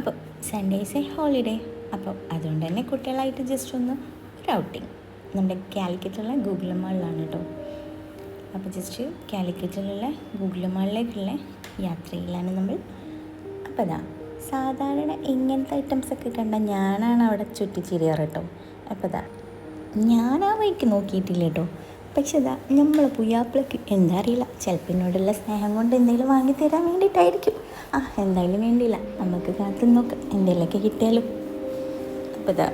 അപ്പോൾ Sundays holiday അപ്പോൾ അതുകൊണ്ട് തന്നെ കുട്ടികളായിട്ട് ജസ്റ്റ് ഒന്ന് ഒരു ഔട്ടിങ് നമ്മുടെ കാലിക്കറ്റുള്ള ഗൂഗിൾ മാളിലാണ് കേട്ടോ അപ്പോൾ ജസ്റ്റ് കാലിക്കറ്റിലുള്ള ഗൂഗിൾ മാളിലേക്കുള്ള യാത്രയിലാണ് നമ്മൾ. അപ്പോൾ അതാ സാധാരണ ഇങ്ങനത്തെ ഐറ്റംസൊക്കെ കണ്ടാൽ ഞാനാണ് അവിടെ ചുറ്റിച്ചിരിയാറ് കേട്ടോ അപ്പോൾ അതാ ഞാൻ ആ വഴിക്ക് നോക്കിയിട്ടില്ല കേട്ടോ പക്ഷെ അതാ നമ്മൾ പുയ്യാപ്പിളക്ക് എന്താ അറിയില്ല ചിലപ്പോൾ എന്നോടുള്ള സ്നേഹം കൊണ്ട് എന്തെങ്കിലും വാങ്ങി തരാൻ വേണ്ടിയിട്ടായിരിക്കും. ആ എന്തായാലും വേണ്ടിയില്ല. നമുക്ക് കാത്തു നോക്കാം എന്തെങ്കിലുമൊക്കെ കിട്ടിയാലും. അപ്പോൾ ഇതാ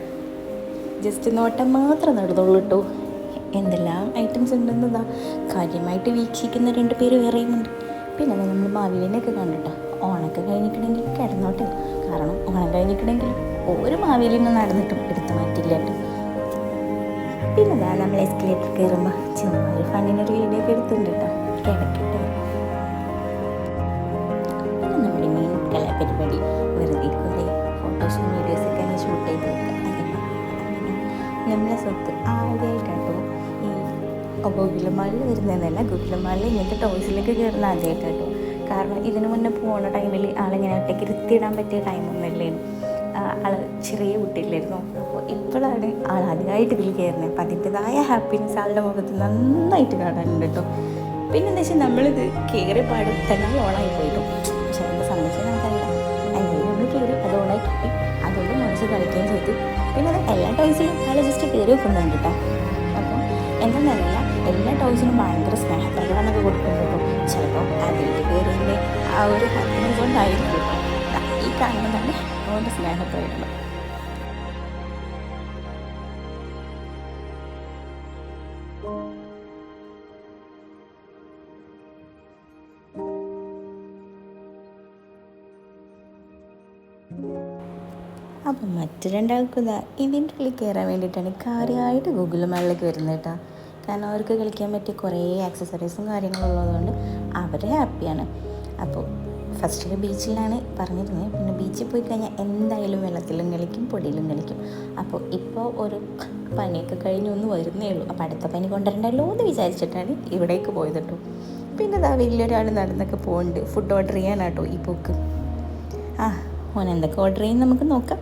ജസ്റ്റ് നോട്ടം മാത്രം നടന്നുള്ളൂ കേട്ടോ എന്തെല്ലാം ഐറ്റംസ് ഉണ്ടെന്നതാ കാര്യമായിട്ട് വീക്ഷിക്കുന്ന രണ്ട് പേര് വേറെയും ഉണ്ട്. പിന്നെ നമ്മൾ മാവേലിനെയൊക്കെ കണ്ടിട്ടോ ഓണൊക്കെ കഴിഞ്ഞിട്ടുണ്ടെങ്കിൽ കിടന്നോട്ടെ. കാരണം ഓണം കഴിഞ്ഞിട്ടുണ്ടെങ്കിൽ ഒരു മാവേലിനും നടന്നിട്ടും എടുത്തു മാറ്റില്ല കേട്ടോ പിന്നെ ദാ നമ്മൾ എസ്കലേറ്റർ കയറുമ്പോൾ ചുമ്മാ ഒരു ഫണ്ടിനൊരു വീഡിയോ ഒക്കെ എടുത്തുണ്ട് കേട്ടോ കിടക്കട്ടെ പിന്നെ നമ്മുടെ മെയിൻ കലാപരിപാടി വെറുതെ കുറേ ഫോട്ടോസും വീഡിയോസൊക്കെ അങ്ങ് ഷൂട്ട് ചെയ്ത് നമ്മളെ സ്വത്ത് ആദ്യമായിട്ടാട്ടോ ഈ ഗുഗിലമാളിൽ വരുന്നതല്ല ഗുഗിലമാളിൽ ഇങ്ങനത്തെ ടോയ്സിലേക്ക് കയറുന്ന ആദ്യമായിട്ടാട്ടോ കാരണം ഇതിനു മുന്നേ പോകുന്ന ടൈമിൽ ആളിങ്ങനെ ഒറ്റയ്ക്ക് ഇരുത്തിയിടാൻ പറ്റിയ ടൈമൊന്നും ഇല്ലായിരുന്നു ആൾ ചെറിയ കുട്ടിയിലായിരുന്നു. അപ്പോൾ ഇപ്പോഴാണ് ആൾ ആദ്യമായിട്ട് ഇതിൽ കയറുന്നത്. അപ്പം അതിന്റെതായ ഹാപ്പിനെസ് ആളുടെ മുഖത്ത് നന്നായിട്ട് കാണാനുണ്ട് കേട്ടോ. പിന്നെ എന്താ വെച്ചാൽ നമ്മളിത് കയറി പാടും തന്നെ ഓണായി പോയിട്ടു. പക്ഷെ അതിന്റെ സംബന്ധിച്ച് നമുക്കറിയില്ല. അല്ലെങ്കിൽ നമ്മൾ കയറി അത് ഓണായി കിട്ടി അതുകൊണ്ട് മനസ്സ് കളിക്കുകയും ചെയ്തു. പിന്നെ അത് എല്ലാ ടോയ്സിലും ആൾ ജസ്റ്റ് കയറി വെക്കുന്നുണ്ട് കേട്ടോ. അപ്പം എന്താണെന്നറിയില്ല. എല്ലാ ടോയ്സിനും ഭയങ്കര സ്നേഹപ്രകടനമൊക്കെ കൊടുക്കുന്നുണ്ട് കേട്ടോ. ചിലപ്പോൾ അതിൽ കയറിയതിന്റെ ആ ഒരു ഹാപ്പിനെസ് കൊണ്ടായിരിക്കും. കേട്ടോ തന്നെ അവന്റെ അപ്പം മറ്റു രണ്ടാൾക്കും ഇതാ ഇതിന്റെ ഉള്ളിൽ കയറാൻ വേണ്ടിയിട്ടാണ് കാര്യമായിട്ട് ഗൂഗിൾ മാളിലേക്ക് വരുന്നത് കേട്ടോ. കാരണം അവർക്ക് കളിക്കാൻ പറ്റിയ കുറേ ആക്സസറീസും കാര്യങ്ങളും ഉള്ളതുകൊണ്ട് അവർ ഹാപ്പിയാണ് അപ്പോൾ ഫസ്റ്റിൽ ബീച്ചിലാണ് പറഞ്ഞിരുന്നത്. പിന്നെ ബീച്ചിൽ പോയി കഴിഞ്ഞാൽ എന്തായാലും വെള്ളത്തിലും കളിക്കും പൊടിയിലും കളിക്കും അപ്പോൾ ഇപ്പോൾ ഒരു പനിയൊക്കെ കഴിഞ്ഞ് ഒന്ന് വരുന്നേ ഉള്ളൂ. അപ്പോൾ അടുത്ത പനി കൊണ്ടുവരണ്ടല്ലോ എന്ന് വിചാരിച്ചിട്ടാണ് ഇവിടേക്ക് പോയത് കേട്ടോ. പിന്നെ ഇതാ വലിയൊരാൾ നടന്നൊക്കെ പോകുന്നുണ്ട് ഫുഡ് ഓർഡർ ചെയ്യാനാട്ടോ ഈ പോക്ക്. ആ ഓൻ എന്തൊക്കെ ഓർഡർ ചെയ്യും നമുക്ക് നോക്കാം.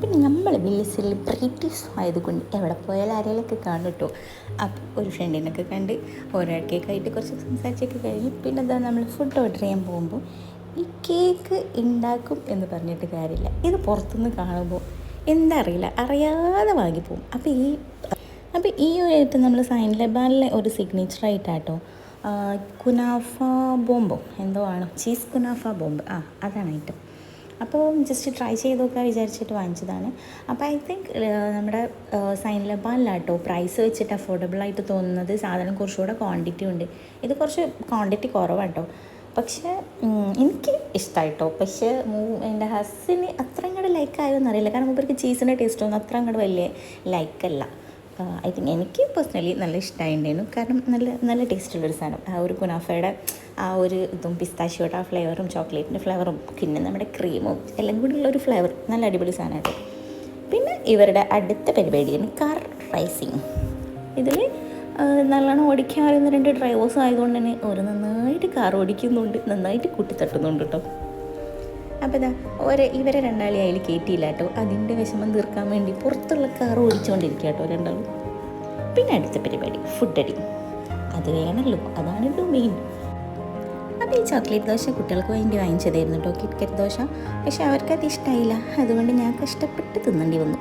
പിന്നെ നമ്മൾ വലിയ സെലിബ്രിറ്റീസ് ആയതുകൊണ്ട് എവിടെ പോയാലും ആരെയൊക്കെ കാണും കേട്ടോ. അപ്പോൾ ഒരു ഫ്രണ്ടിനൊക്കെ കണ്ട് ഒരാൾക്കൊക്കെ ആയിട്ട് കുറച്ച് സംസാരിച്ചൊക്കെ കഴിഞ്ഞ് പിന്നെ എന്താ നമ്മൾ ഫുഡ് ഓർഡർ ചെയ്യാൻ പോകുമ്പോൾ ഈ കേക്ക് ഉണ്ടാക്കും എന്ന് പറഞ്ഞിട്ട് കാര്യമില്ല. ഇത് പുറത്തുനിന്ന് കാണുമ്പോൾ എന്താ അറിയില്ല അറിയാതെ വാങ്ങിപ്പോവും അപ്പോൾ ഈ അപ്പോൾ ഈ ഒരു ഐറ്റം നമ്മൾ സൈൻ ലബാനിലെ ഒരു സിഗ്നേച്ചർ ആയിട്ടാട്ടോ കുനാഫ ബോംബോ എന്തോ ആണ് ചീസ് കുനാഫ ബോംബ്. ആ അതാണ് ഐറ്റം അപ്പോൾ ജസ്റ്റ് ട്രൈ ചെയ്ത് നോക്കാൻ വിചാരിച്ചിട്ട് വാങ്ങിച്ചതാണ്. അപ്പോൾ ഐ തിങ്ക് നമ്മുടെ സൈൻ ലബാനിലാട്ടോ പ്രൈസ് വെച്ചിട്ട് അഫോർഡബിൾ ആയിട്ട് തോന്നുന്നത് സാധനം കുറച്ചുകൂടെ ക്വാണ്ടിറ്റി ഉണ്ട്. ഇത് കുറച്ച് ക്വാണ്ടിറ്റി കുറവാട്ടോ. പക്ഷേ എനിക്ക് ഇഷ്ടമായിട്ടോ പക്ഷേ മൂ- എന്റെ ഹസ്സിന് അത്ര അങ്ങോട്ട് ലൈക്ക് ആയോ അറിയില്ല. കാരണം മൂപ്പർക്ക് ചീസിന്റെ ടേസ്റ്റ് ഒന്നും അത്ര അങ്ങോട്ട് വലിയ ലൈക്കല്ല ഐ തിങ്ക് എനിക്ക് പേഴ്സണലി നല്ല ഇഷ്ടമായിട്ടുണ്ടായിരുന്നു കാരണം നല്ല നല്ല ടേസ്റ്റുള്ളൊരു സാധനം. ആ ഒരു കുനാഫയുടെ ആ ഒരു ഇതും പിസ്താഷ്യോയുടെ ആ ഫ്ലേവറും ചോക്ലേറ്റിന്റെ ഫ്ലേവറും പിന്നെ നമ്മുടെ ക്രീമും എല്ലാം കൂടി ഉള്ള ഒരു ഫ്ലേവർ നല്ല അടിപൊളി സാധനമായിട്ട് പിന്നെ ഇവരുടെ അടുത്ത പരിപാടിയാണ് കാർ റൈസിങ് ഇതിൽ നല്ലോണം ഓടിക്കാൻ അറിയുന്ന രണ്ട് ഡ്രൈവേഴ്സ് ആയതുകൊണ്ട് തന്നെ ഒരു നന്നായിട്ട് കാർ ഓടിക്കുന്നുണ്ട് നന്നായിട്ട് കൂട്ടിത്തട്ടുന്നുണ്ട് കേട്ടോ അപ്പോൾ ഇതാ ഒരേ ഇവരെ രണ്ടാളി അതിൽ കയറ്റിയില്ല കേട്ടോ അതിന്റെ വിഷമം തീർക്കാൻ വേണ്ടി പുറത്തുള്ള കാർ ഓടിച്ചുകൊണ്ടിരിക്കുക കേട്ടോ രണ്ടാളും. പിന്നെ അടുത്ത പരിപാടി ഫുഡ് അടി. അത് വേണമല്ലോ അതാണല്ലോ മെയിൻ അപ്പോൾ ഈ ചോക്ലേറ്റ് ദോശ കുട്ടികൾക്ക് വേണ്ടി വാങ്ങിച്ചതായിരുന്നു കേട്ടോ കിറ്റ്കറ്റ് ദോശ. പക്ഷേ അവർക്കത് ഇഷ്ടമായില്ല അതുകൊണ്ട് ഞാൻ കഷ്ടപ്പെട്ട് തിന്നേണ്ടി വന്നു.